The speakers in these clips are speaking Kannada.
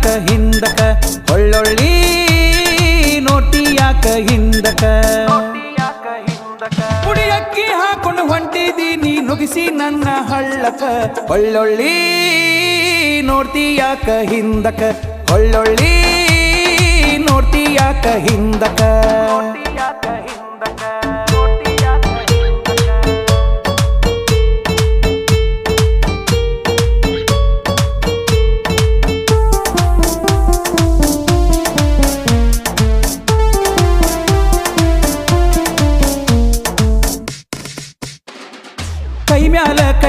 ಯಾಕ ಹಿಂದಕ? ಹೊಳ್ಳೊಳ್ಳಿ ನೋಟಿ ಯಾಕ ಹಿಂದಕ? ಪುಡಿ ಅಕ್ಕಿ ಹಾಕೊಂಡು ಹೊಂಟಿದೀನಿ ನುಗಿಸಿ ನನ್ನ ಹಳ್ಳಕ. ಹೊಳ್ಳೊಳ್ಳಿ ನೋಡ್ತಿ ಯಾಕ ಹಿಂದಕ? ಹೊಳ್ಳೊಳ್ಳಿ ನೋಡ್ತಿ ಯಾಕ ಹಿಂದಕ?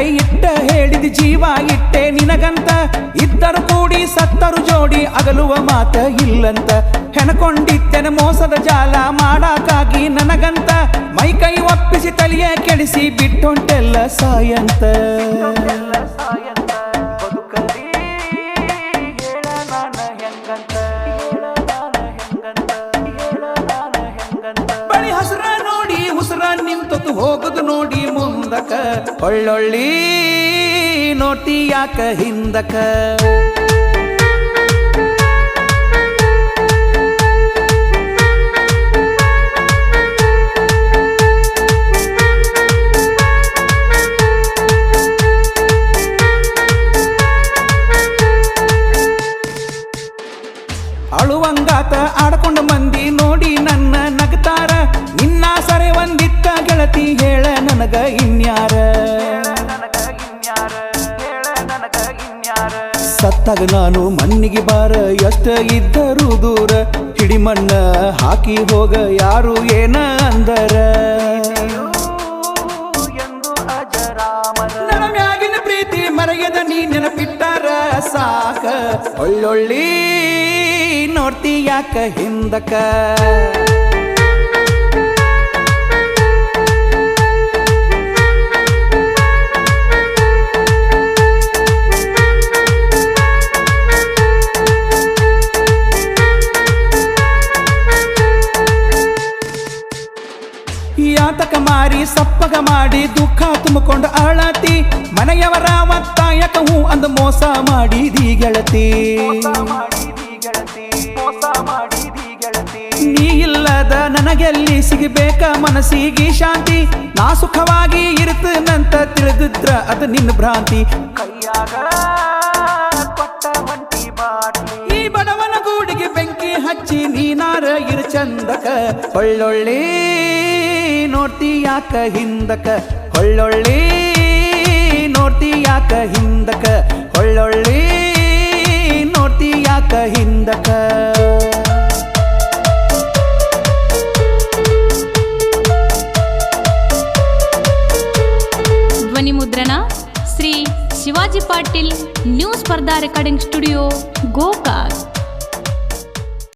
ಕೈ ಇಟ್ಟ ಹೇಳಿದ ಜೀವ ಇಟ್ಟೆ ನಿನಗಂತ. ಇದ್ದರು ಕೂಡಿ ಸತ್ತರು ಜೋಡಿ ಅಗಲುವ ಮಾತ ಇಲ್ಲಂತ. ಹೆಣಕೊಂಡಿದ್ದೆನ ಮೋಸದ ಜಾಲ ಮಾಡಾಕಾಗಿ ನನಗಂತ. ಮೈ ಕೈ ಒಪ್ಪಿಸಿ ತಲೆಯ ಕೆಡಿಸಿ ಬಿಟ್ಟೊಂಟೆಲ್ಲ ಸಾಯಂತ. ಬಳಿ ಉಸುರ ನಿಂತತು ಹೋಗುದು ನೋಡಿ ಮುಂದಕ. ಒಳ್ಳೊಳ್ಳಿ ನೋಟಿ ಯಾಕ ಹಿಂದಕ? ಅಳುವಂಗಾತ ನನಗ ಇನ್ಯಾರ? ಸತ್ತಾಗ ನಾನು ಮಣ್ಣಿಗೆ ಬಾರ, ಎಷ್ಟ ಇದ್ದರೂ ದೂರ ಹಿಡಿ ಮಣ್ಣ ಹಾಕಿ ಹೋಗ, ಯಾರು ಏನ ಅಂದರ? ಮ್ಯಾಗಿನ ಪ್ರೀತಿ ಮರೆಯದ ನೀ ನೆನಪಿಟ್ಟಾರ ಸಾಕ. ಒಳ್ಳೊಳ್ಳಿ ನೋಡ್ತಿ ಯಾಕ ಹಿಂದಕ? ಮಾರಿ ಸಪ್ಪಗ ಮಾಡಿ ದುಃಖ ತುಂಬಿಕೊಂಡು ಅಳತಿ. ಮನೆಯವರ ಒತ್ತಾಯಕ ಹೂ ಅಂದು ಮೋಸ ಮಾಡಿದಿ ಗೆಳತಿ. ನೀ ಇಲ್ಲದ ನನಗೆಲ್ಲಿ ಸಿಗಬೇಕ ಮನಸ್ಸಿಗೆ ಶಾಂತಿ. ನಾ ಸುಖವಾಗಿ ಇರ್ತನಂತ ತಿಳಿದಿದ್ರ ಅದು ನಿನ್ನ ಭ್ರಾಂತಿ. ಈ ಬಡವನ ಗೂಡಿಗೆ ಬೆಂಕಿ ಹಚ್ಚಿ ನೀನಾರ ಇರು ಚಂದಕ. ಒಳ್ಳೊಳ್ಳಿ ನೋಡ್ತಿ ಯಾಕ ಹಿಂದಕ? ಹೊಳ್ಳೊಳ್ಳಿ ನೋಡ್ತಿ ಯಾಕ ಹಿಂದಕ? ಹೊಳ್ಳೊಳ್ಳಿ ನೋಡ್ತಿ ಯಾಕ ಹಿಂದಕ? ಧ್ವನಿ ಮುದ್ರಣ ಶ್ರೀ ಶಿವಾಜಿ ಪಾಟೀಲ್ ನ್ಯೂಸ್ ಸ್ಪರ್ಧಾ ರೆಕಾರ್ಡಿಂಗ್ ಸ್ಟುಡಿಯೋ ಗೋಕಾಕ್.